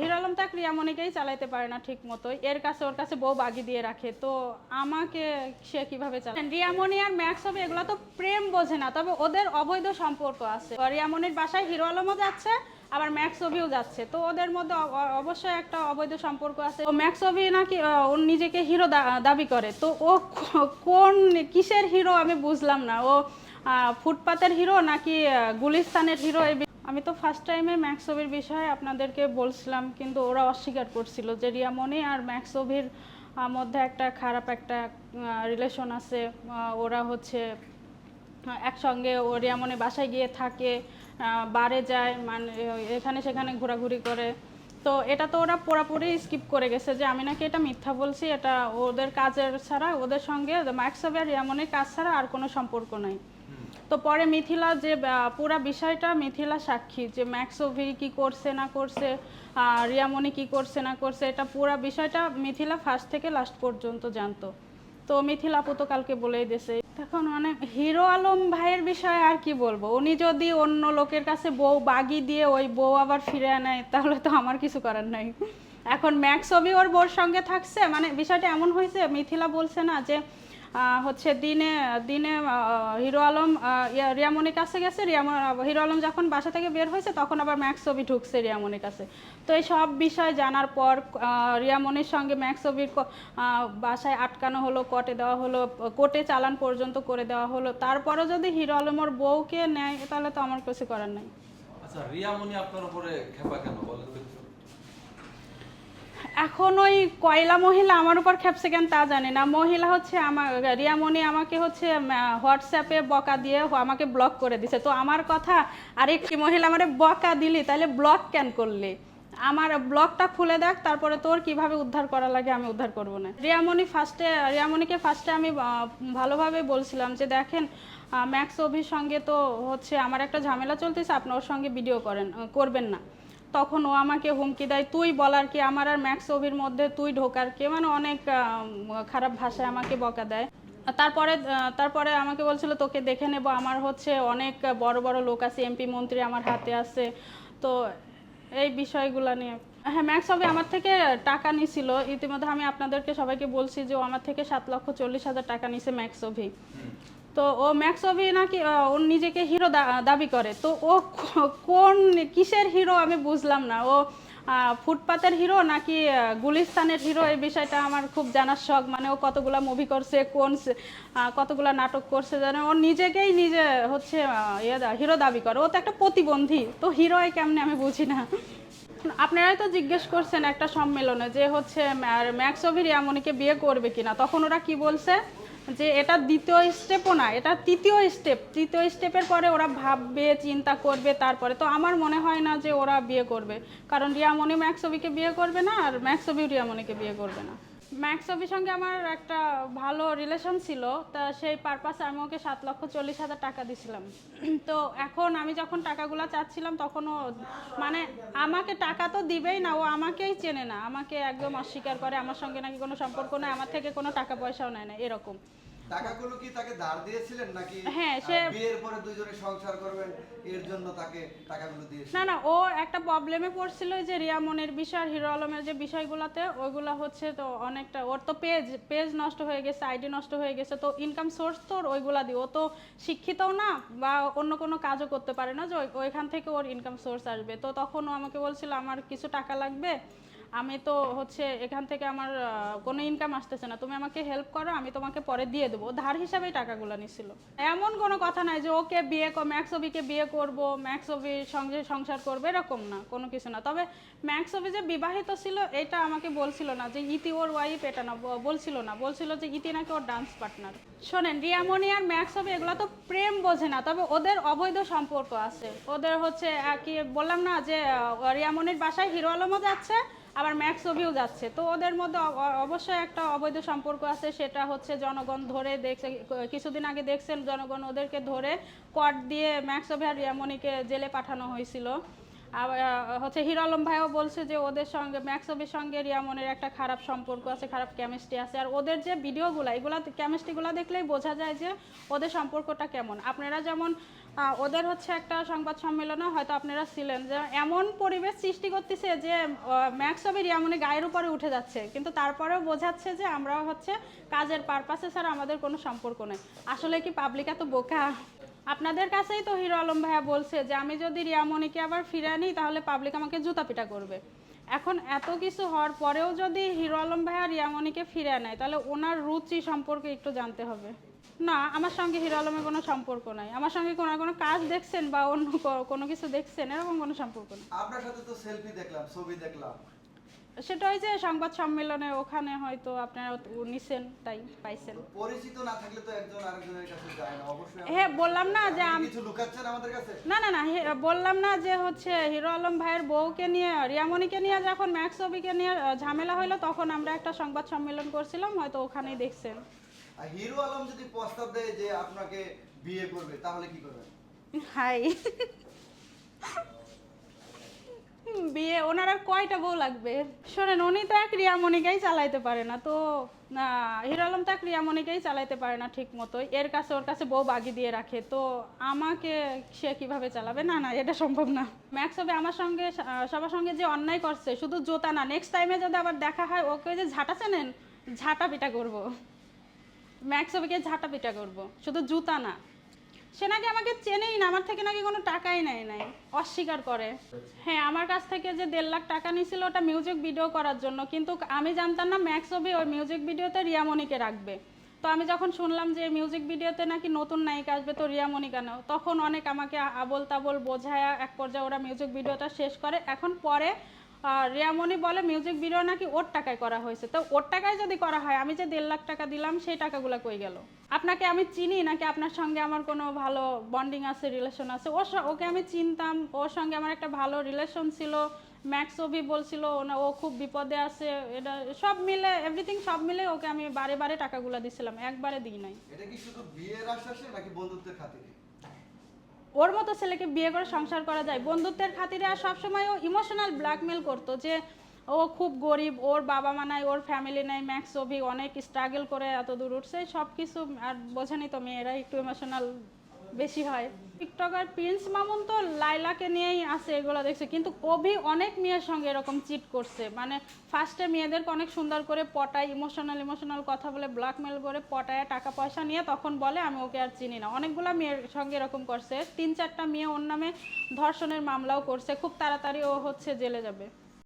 Hero Alam তাক রিয়ামণিকেই চালাইতে পারে না ঠিক মতোই এর কাছে ওর কাছে বউ বাগি দিয়ে রাখে। তো আমাকে সে কীভাবে চালায়? রিয়ামণি আর ম্যাক্স হবে এগুলো তো প্রেম বোঝে না, তবে ওদের অবৈধ সম্পর্ক আছে। রিয়ামণির বাসায় হিরো আলমও যাচ্ছে, আবার ম্যাক্স অভিও যাচ্ছে। তো ওদের মধ্যে অবশ্যই একটা অবৈধ সম্পর্ক আছে। ও ম্যাক্স অভি নাকি ও নিজেকে হিরো দাবি করে। তো ও কোন, কিসের হিরো আমি বুঝলাম না। ও ফুটপাতের হিরো নাকি গুলিস্তানের হিরো এই আমি তো ফার্স্ট টাইমে ম্যাক্স অভির বিষয়ে আপনাদেরকে বলছিলাম কিন্তু ওরা অস্বীকার করছিল যে রিয়ামণি আর ম্যাক্স অভির আহ, মধ্যে একটা খারাপ একটা রিলেশন আছে। ওরা হচ্ছে একসঙ্গে ও রিয়ামনে বাসায় গিয়ে থাকে বারে যায় মানে এখানে সেখানে ঘোরাঘুরি করে। তো এটা তো ওরা পুরোপুরি স্কিপ করে গেছে যে আমি নাকি এটা মিথ্যা বলছি এটা ওদের কাজের ছাড়া ওদের সঙ্গে ম্যাক্সবে আর রিয়ামনের কাজ ছাড়া আর কোনো সম্পর্ক নাই। তো পরে মিথিলা যে পুরা বিষয়টা মিথিলা সাক্ষী, যে ম্যাক্সোভি কি করছে না করছে রিয়ামণি কি করছে না করছে, এটা পুরা বিষয়টা মিথিলা ফার্স্ট থেকে লাস্ট পর্যন্ত জানতো। তো মিথিলা আপু তো কালকে বলেই দিয়েছে, তখন মানে হিরো আলম ভাইয়ের বিষয়ে আর কি বলব? উনি যদি অন্য লোকের কাছে বউ বাগি দিয়ে ওই বউ আবার ফিরে আনায় তাহলে তো আমার কিছু করার নাই। এখন ম্যাক্স অবি ওর বোর সঙ্গে থাকছে মানে বিষয়টা এমন হয়েছে, মিথিলা বলছে না যে হচ্ছে দিনে দিনে হিরো আলম রিয়ামনির কাছে গেছে রিয়ামন হিরো আলম যখন বাসা থেকে বের হয়েছে, তখন আবার ম্যাক্স ছবি ঢুকছে রিয়ামনির কাছে। তো এই সব বিষয় জানার পর রিয়ামনির সঙ্গে ম্যাক্স ছবির বাসায় আটকানো হলো কোর্টে দেওয়া হলো কোর্টে চালান পর্যন্ত করে দেওয়া হলো। তারপরেও যদি হিরো আলমের বউকে নেয়, তাহলে তো আমার কিছু করার নাই। আচ্ছা রিয়ামণি আপনার উপরে খেপা কেন? বলেন? এখন ওই কয়লা মহিলা আমার উপর খেপছে কেন তা জানি না। মহিলা হচ্ছে আমার, রিয়ামণি আমাকে হচ্ছে হোয়াটসঅ্যাপে বকা দিয়ে আমাকে ব্লক করে দিছে। তো আমার কথা, আরেকটি মহিলা আমার বকা দিলি তাহলে ব্লক কেন করলি? আমার ব্লকটা খুলে দেখ, তারপরে তোর কীভাবে উদ্ধার করা লাগে আমি উদ্ধার করব না। রিয়ামণি ফার্স্টে রিয়ামণিকে ফার্স্টে আমি ভালোভাবে বলছিলাম যে দেখেন ম্যাক্স অভির সঙ্গে তো হচ্ছে আমার একটা ঝামেলা চলতেছে, আপনি ওর সঙ্গে ভিডিও করেন, করবেন না। তখন ও আমাকে হুমকি দেয়, তুই বলার কি? আমার আর ম্যাক্স অভির মধ্যে তুই ঢোকার কে? মানে অনেক খারাপ ভাষায় আমাকে বকা দেয়। তারপরে তারপরে আমাকে বলছিল, তোকে দেখে নেব, আমার হচ্ছে অনেক বড় বড় লোক আছে, এমপি মন্ত্রী আমার হাতে আছে। তো এই বিষয়গুলো নিয়ে। হ্যাঁ ম্যাক্স হবে আমার থেকে টাকা নিছিল। ইতিমধ্যে আমি আপনাদেরকে সবাইকে বলছি যে, ও আমার থেকে সাত লক্ষ চল্লিশ হাজার টাকা নিছে ম্যাক্স অভি তো ও ম্যাক্স অভি নাকি ও নিজেকে হিরো দাবি করে। তো ও কোন, কিসের হিরো আমি বুঝলাম না। ও ফুটপাতের হিরো নাকি গুলিস্তানের হিরো এই বিষয়টা আমার খুব জানার শখ। মানে ও কতগুলো মুভি করছে, কোন কতগুলো নাটক করছে জানে? ও নিজেকেই নিজে হচ্ছে ইয়ে হিরো দাবি করে। ও তো একটা প্রতিবন্ধী। তো হিরো কেমনে আমি বুঝি না। আপনারাই তো জিজ্ঞেস করছেন একটা সম্মেলনে যে হচ্ছে ম্যাক্স অভির ইয়ামনিকে বিয়ে করবে কিনা? তখন ওরা কি বলছে? যে এটা দ্বিতীয় স্টেপও না, এটা তৃতীয় স্টেপ তৃতীয় স্টেপের পরে ওরা ভাববে, চিন্তা করবে, তারপরে তো আমার মনে হয় না যে ওরা বিয়ে করবে। কারণ রিয়ামণি ম্যাক্সবিকে বিয়ে করবে না, আর ম্যাক্সবিও রিয়ামণিকে বিয়ে করবে না। ম্যাক্সবির সঙ্গে আমার একটা ভালো রিলেশন ছিল, তা সেই পারপাসে আমি ওকে সাত লক্ষ চল্লিশ হাজার টাকা দিছিলাম। তো এখন আমি যখন টাকাগুলো চাচ্ছিলাম, তখন ও মানে আমাকে টাকা তো দিবেই না, ও আমাকেই চেনে না। আমাকে একদম অস্বীকার করে, আমার সঙ্গে নাকি কোনো সম্পর্ক নাই, আমার থেকে কোনো টাকা পয়সাও নেয় না, এরকম। টাকাগুলো কি তাকে ধার দিয়েছিলেন নাকি হ্যাঁ, সে- বিয়ের পরে দুজনে সংসার করবেন এর জন্য তাকে টাকাগুলো দিয়েছিলেন? না না ও একটা প্রবলেমে পড়ছিল যে রিয়ামনের বিষয় হিরো আলমের যে বিষয়গুলোতে ওইগুলো হচ্ছে তো অনেকটা ওর তো পেজ পেজ নষ্ট হয়ে গেছে আইডি নষ্ট হয়ে গেছে তো ইনকাম সোর্স তো ওইগুলা দিয়ে ও তো শিক্ষিতও না বা অন্য কোনো কাজও করতে পারে না যে ওইখান থেকে ওর ইনকাম সোর্স আসবে। তো তখন ও আমাকে বলছিল আমার কিছু টাকা লাগবে আমি তো হচ্ছে এখান থেকে আমার কোনো ইনকাম আসতেছে না। তুমি আমাকে হেল্প করো, আমি তোমাকে পরে দিয়ে দেবো। ধার হিসাবেই টাকাগুলো নিছিল। এমন কোনো কথা নাই যে ওকে বিয়ে ম্যাক্সবিকে বিয়ে করব ম্যাক্সবির সঙ্গে সংসার করবে, এরকম না, কোনো কিছু না। তবে ম্যাক্সবি যে বিবাহিত ছিল, এটা আমাকে বলছিল না যে ইতি ওর ওয়াইফ এটা না বলছিল না। বলছিল যে ইতি নাকি ওর ডান্স পার্টনার শোনেন, রিয়ামণি আর ম্যাক্সবি এগুলো তো প্রেম বোঝে না, তবে ওদের অবৈধ সম্পর্ক আছে। ওদের হচ্ছে কি বললাম না যে রিয়ামনির বাসায় হিরো আলমও যাচ্ছে আবার ম্যাক্স অভিও যাচ্ছে। তো ওদের মধ্যে অবশ্যই একটা অবৈধ সম্পর্ক আছে, সেটা হচ্ছে জনগণ ধরে দেখছে, কিছুদিন আগে দেখছেন জনগণ ওদেরকে ধরে কট দিয়ে ম্যাক্স অভি আর রিয়ামণিকে জেলে পাঠানো হয়েছিল। হচ্ছে হিরো আলম ভাইও বলছে যে ওদের সঙ্গে ম্যাক্স অভির সঙ্গে রিয়ামনের একটা খারাপ সম্পর্ক আছে, খারাপ কেমিস্ট্রি আছে। আর ওদের যে ভিডিওগুলো, এগুলো কেমিস্ট্রিগুলো দেখলেই বোঝা যায় যে ওদের সম্পর্কটা কেমন। আপনারা যেমন ওদের হচ্ছে একটা সংবাদ সম্মেলনে হয়তো আপনারা ছিলেন যে এমন পরিবেশ সৃষ্টি করতেছে যে ম্যাক্স অফ রিয়ামনি গায়ের উপরে উঠে যাচ্ছে। কিন্তু তারপরেও বোঝাচ্ছে যে আমরা হচ্ছে কাজের পারপাসে ছাড়া আমাদের কোনো সম্পর্ক নেই। আসলে কি পাবলিক এত বোকা? আপনাদের কাছেই তো হিরো আলম ভাইয়া বলছে যে, আমি যদি রিয়ামণিকে আবার ফিরে আনি, তাহলে পাবলিক আমাকে জুতা পিটা করবে। এখন এত কিছু হওয়ার পরেও যদি হিরো আলম ভাইয়া রিয়ামণিকে ফিরে নেয়, তাহলে ওনার রুচি সম্পর্কে একটু জানতে হবে। না, আমার সঙ্গে হিরো আলমের কোনো সম্পর্ক নাই। আমার সঙ্গে কোনো কোনো কাজ দেখছেন বা অন্য কোনো কিছু দেখছেন, এরকম কোনো সম্পর্ক নেই। আপনার সাথে তো সেলফি দেখলাম, ছবি দেখলাম। সেটা ওই যে সংবাদ সম্মেলনে ওখানে হয়তো আপনারা নিছেন তাই পাইছেন। পরিচিত না থাকলে তো একজন আরেকজনের কাছে যায় না অবশ্যই হ্যাঁ বললাম না যে কিছু লুকাচ্ছেন আমাদের কাছে? না না না বললাম না যে হচ্ছে হিরো আলম ভাইয়ের বউকে নিয়ে রিয়ামণিকে নিয়ে যখন ম্যাক্স ছবিকে নিয়ে ঝামেলা হলো তখন আমরা একটা সংবাদ সম্মেলন করছিলাম হয়তো ওখানেই দেখছেন। হিরো আলম যদি প্রস্তাব দেয় যে আপনাকে বিয়ে করবে তাহলে কি করবেন? হাই। বিয়ে, ওনার আর কয়টা বউ লাগবে? শোনেন, উনি তো এক রিয়ামণিকেই চালাইতে পারে না, তো, না, হিরো আলম তো এক রিয়ামণিকেই চালাইতে পারে না ঠিক মতো এর কাছে, ওর কাছে বউ বাগি দিয়ে রাখে, তো আমাকে সে কীভাবে চালাবে? না না, এটা সম্ভব না। ম্যাক্স হবে আমার সঙ্গে সবার সঙ্গে যে অন্যায় করছে, শুধু জোতা না নেক্সট টাইমে যদি আবার দেখা হয়, ওকে যে ঝাঁটা চেনেন? ঝাঁটা পিটা করব। ম্যাক্স হবিকে ঝাঁটা পিটা করব, শুধু জুতা না। সে নাকি আমাকে চেনেই না, আমার থেকে নাকি কোনো টাকাই নেয় নাই, অস্বীকার করে। হ্যাঁ আমার কাছ থেকে যে দেড় লাখ টাকা নিয়েছিল ওটা মিউজিক ভিডিও করার জন্য, কিন্তু আমি জানতাম না ম্যাক্স হবি ওই মিউজিক ভিডিওতে রিয়ামণিকে রাখবে। তো আমি যখন শুনলাম যে মিউজিক ভিডিওতে নাকি নতুন নায়িকা আসবে, তো রিয়ামণি কেন তখন অনেক আমাকে আবল তাবল বোঝায় এক পর্যায়ে ওরা মিউজিক ভিডিওটা শেষ করে। এখন পরে রিয়ামণি বলে মিউজিক ভিডিও নাকি ওর টাকায় করা হয়েছে? তো ওর টাকায় যদি করা হয়, আমি যে দেড় লাখ টাকা দিলাম, সেই টাকাগুলো কই গেল? আপনাকে আমি চিনি নাকি আপনার সঙ্গে আমার কোনো ভালো বন্ডিং আছে রিলেশন আছে? ওর ওকে আমি চিনতাম, ওর সঙ্গে আমার একটা ভালো রিলেশন ছিল। ম্যাক্স অভি বলছিল, না, ও খুব বিপদে আছে। এটা সব মিলে এভরিথিং সব মিলে ওকে আমি বারে বারে টাকাগুলো দিছিলাম, একবারে দিই নাই। এটা কি শুধু বিয়ের আশ্বাসে নাকি বন্ধুত্বের খাতিরে? ওর মতো ছেলেকে বিয়ে করে সংসার করা যায়। বন্ধুত্বের খাতিরে আর সবসময় ও ইমোশনাল ব্ল্যাকমেল করতো যে, ও খুব গরিব, ওর বাবা মা নাই, ওর ফ্যামিলি নাই ম্যাক্স অভি অনেক স্ট্রাগল করে এত দূর উঠছে সব কিছু আর বোঝেনি তো মেয়েরা, একটু ইমোশনাল বেশি হয়। টিকটকার প্রিন্স মামুন তো লাইলাকে নিয়েই আছে, এগুলো দেখছে। কিন্তু অভি অনেক মেয়ের সঙ্গে এরকম চিট করছে। মানে ফার্স্টে মেয়েদেরকে অনেক সুন্দর করে পটায় ইমোশনাল ইমোশনাল কথা বলে ব্ল্যাকমেল করে পটায়, টাকা পয়সা নিয়ে তখন বলে, আমি ওকে আর চিনি না। অনেকগুলো মেয়ের সঙ্গে এরকম করছে। তিন চারটা মেয়ে ওর নামে ধর্ষণের মামলাও করছে। খুব তাড়াতাড়ি ও হচ্ছে জেলে যাবে।